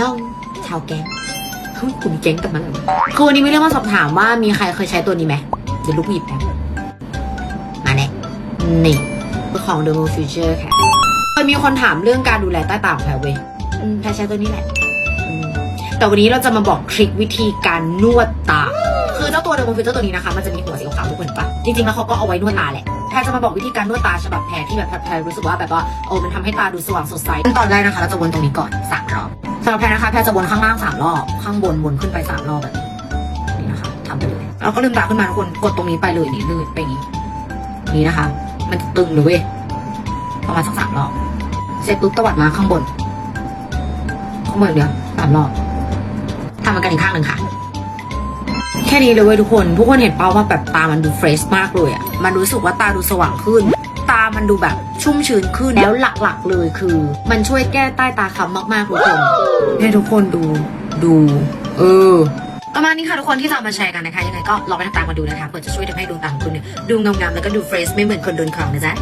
ย่องชาวแก๊งเฮ้ยคุณมีแก๊งกับมันเหรอคือวันนี้ไม่เรียกมาสอบถามว่ามีใครเคยใช้ตัวนี้ไหมเดี๋ยวลูกหยิบแป๊บมาแน่นี่ของ The Moon Future ค่ะเคยมีคนถามเรื่องการดูแลใต้ตาของแพรเว้ยแพรใช้ตัวนี้แหละแต่วันนี้เราจะมาบอกทริควิธีการนวดตา คือเจ้าตัว The Moon Future ตัวนี้นะคะ มันจะมีหัวสีขาวทุกคนปะจริงๆ แล้วเขาก็เอาไว้นวดตาแหละแพรจะมาบอกวิธีการนวดตาฉบับแพรที่แบบแพรรู้สึกว่าแบบว่าโอ้มันทำให้ตาดูสว่างสดใสขั้นตอนแรกนะคะ เราจะวนตรงนี้ก่อนสามรอบ สำหรับแพรนะคะ แพรจะวนข้างล่างสามรอบ ข้างบนวนขึ้นไปสามรอบแบบนี้นี่นะคะทำไปเลยเราก็ลืมตาขึ้นมาทุกคนกดตรงนี้ไปเลยนี่เลยไปอย่างนี้ นี่นะคะ มันตึงเลยเว้ยประมาณสักสามรอบ เสร็จปุ๊บตวัดมาข้างบน ข้างบนเดียวสามรอบทำมันกันอีกข้างหนึ่งค่ะแค่นี้เลยเว้ยทุกคน ทุกคนเห็นเป้าว่าแบบตามันดูเฟรชมากเลยอะมันรู้สึกว่าตาดูสว่างขึ้น ตามันดูแบบชุ่มชื้นขึ้นแล้วหลักๆเลยคือ มันช่วยแก้ใต้ตาค้ำมากๆทุกคนเนี่ยทุกคนดูดู เออประมาณนี้ค่ะทุกคนที่จะเอามาแชร์กันนะคะยังไงก็ลองไปทำตามมาดูนะคะเพื่อจะช่วยทำให้ดวงตาของคุณเนี่ยดูงามๆแล้วก็ดูเฟรชไม่เหมือนคนโดนครองนะจ๊ะ